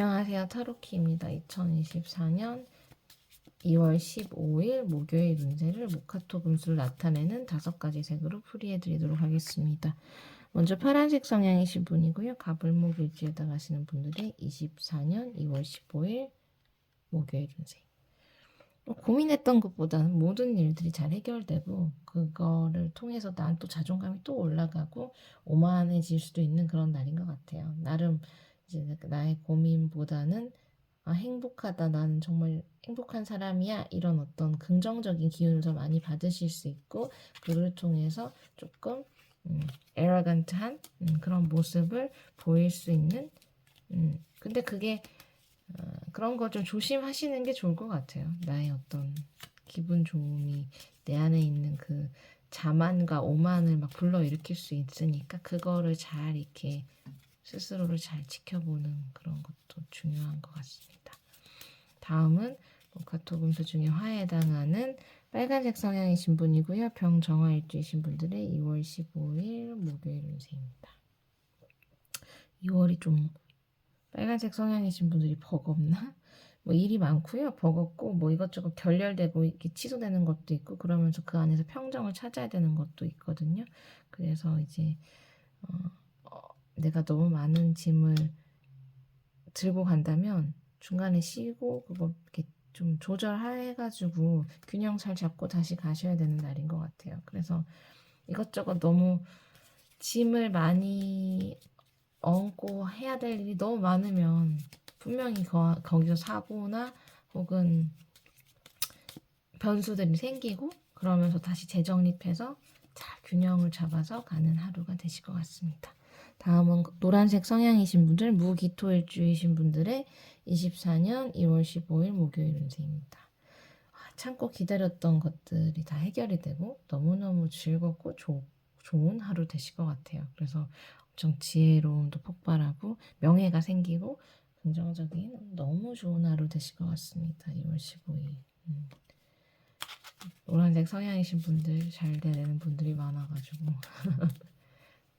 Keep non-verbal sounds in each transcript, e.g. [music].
안녕하세요. 타로키입니다. 2024년 2월 15일 목요일 운세를 모카토 분수를 나타내는 다섯 가지 색으로 풀이해 드리도록 하겠습니다. 먼저 파란색 성향이신 분이고요. 가불목 일지에다 가시는 분들이 24년 2월 15일 목요일 운세. 뭐 고민했던 것보다는 모든 일들이 잘 해결되고 그거를 통해서 난 또 자존감이 또 올라가고 오만해질 수도 있는 그런 날인 것 같아요. 나름 이제 나의 고민보다는 아, 행복하다. 나는 정말 행복한 사람이야. 이런 어떤 긍정적인 기운을 더 많이 받으실 수 있고 그를 통해서 조금 음, 에러건트한 음, 그런 모습을 보일 수 있는 음, 근데 그게 어, 그런 거 좀 조심하시는 게 좋을 것 같아요. 나의 어떤 기분 좋음이 내 안에 있는 그 자만과 오만을 막 불러일으킬 수 있으니까 그거를 잘 이렇게 스스로를 잘 지켜보는 그런 것도 중요한 것 같습니다. 다음은 모카토 금수 중에 화에 해당하는 빨간색 성향이신 분이고요. 병정화 일주이신 분들의 2월 15일 목요일 운세입니다. 2월이 좀 빨간색 성향이신 분들이 버겁나? 뭐 일이 많고요. 버겁고 뭐 이것저것 결렬되고 이렇게 취소되는 것도 있고 그러면서 그 안에서 평정을 찾아야 되는 것도 있거든요. 그래서 이제 어, 어, 내가 너무 많은 짐을 들고 간다면 중간에 쉬고 그거 이렇게 좀 조절해가지고 균형 잘 잡고 다시 가셔야 되는 날인 것 같아요. 그래서 이것저것 너무 짐을 많이 얹고 해야 될 일이 너무 많으면 분명히 거, 거기서 사고나 혹은 변수들이 생기고 그러면서 다시 재정립해서 잘 균형을 잡아서 가는 하루가 되실 것 같습니다. 다음은 노란색 성향이신 분들, 무기토일주이신 분들의 24년 2월 15일 목요일 운세입니다. 아, 참고 기다렸던 것들이 다 해결이 되고 너무너무 즐겁고 조, 좋은 하루 되실 것 같아요. 그래서 엄청 지혜로움도 폭발하고 명예가 생기고 긍정적인 너무 좋은 하루 되실 것 같습니다. 2월 15일. 음. 노란색 성향이신 분들 잘 되는 분들이 많아가지고 [laughs]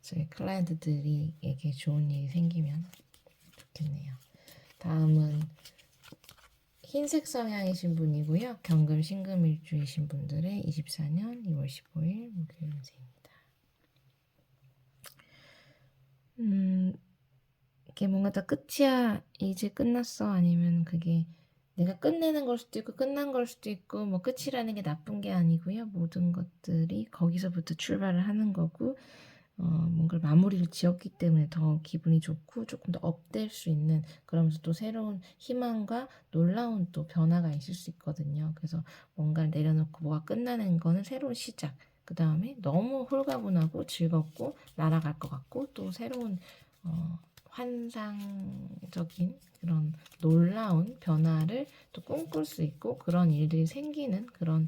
저희 클라이언트들이에게 좋은 일이 생기면 좋겠네요. 다음은 흰색 성향이신 분이고요. 경금 신금 일주이신 분들의 24년 2월 15일 목요일 운세입니다. 음, 이게 뭔가 다 끝이야, 이제 끝났어, 아니면 그게 내가 끝내는 걸 수도 있고 끝난 걸 수도 있고 뭐 끝이라는 게 나쁜 게 아니고요. 모든 것들이 거기서부터 출발을 하는 거고 어, 뭔가를 마무리를 지었기 때문에 더 기분이 좋고 조금 더 업될 수 있는 그러면서 또 새로운 희망과 놀라운 또 변화가 있을 수 있거든요. 그래서 뭔가를 내려놓고 뭐가 끝나는 거는 새로운 시작. 그 다음에 너무 홀가분하고 즐겁고 날아갈 것 같고 또 새로운 어, 환상적인 그런 놀라운 변화를 또 꿈꿀 수 있고 그런 일들이 생기는 그런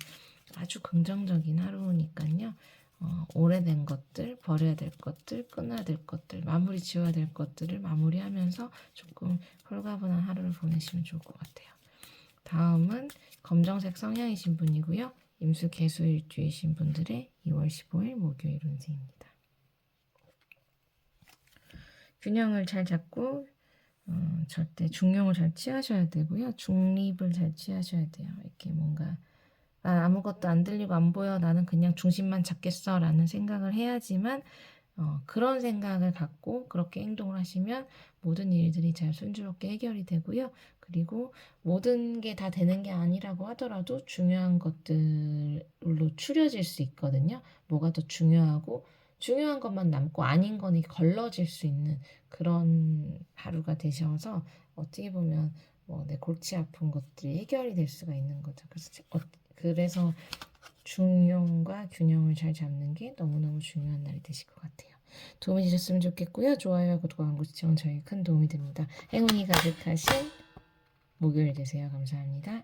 아주 긍정적인 하루니까요. 어, 오래된 것들, 버려야 될 것들, 끊어야 될 것들, 마무리 지어야 될 것들을 마무리하면서 조금 홀가분한 하루를 보내시면 좋을 것 같아요. 다음은 검정색 성향이신 분이고요. 임수 개수 일주이신 분들의 2월 15일 목요일 운세입니다. 균형을 잘 잡고 어, 절대 중용을 잘 취하셔야 되고요. 중립을 잘 취하셔야 돼요. 이렇게 뭔가 난 아무것도 안 들리고 안 보여. 나는 그냥 중심만 잡겠어. 라는 생각을 해야지만 어, 그런 생각을 갖고 그렇게 행동을 하시면 모든 일들이 잘 순조롭게 해결이 되고요. 그리고 모든 게 다 되는 게 아니라고 하더라도 중요한 것들로 추려질 수 있거든요. 뭐가 더 중요하고 중요한 것만 남고 아닌 거는 걸러질 수 있는 그런 하루가 되셔서 어떻게 보면 뭐 내 골치 아픈 것들이 해결이 될 수가 있는 거죠. 그래서 어, 그래서 중용과 균형을 잘 잡는 게 너무너무 중요한 날이 되실 것 같아요. 도움이 되셨으면 좋겠고요. 좋아요와 구독과 광고 시청은 저희 큰 도움이 됩니다. 행운이 가득하신 목요일 되세요. 감사합니다.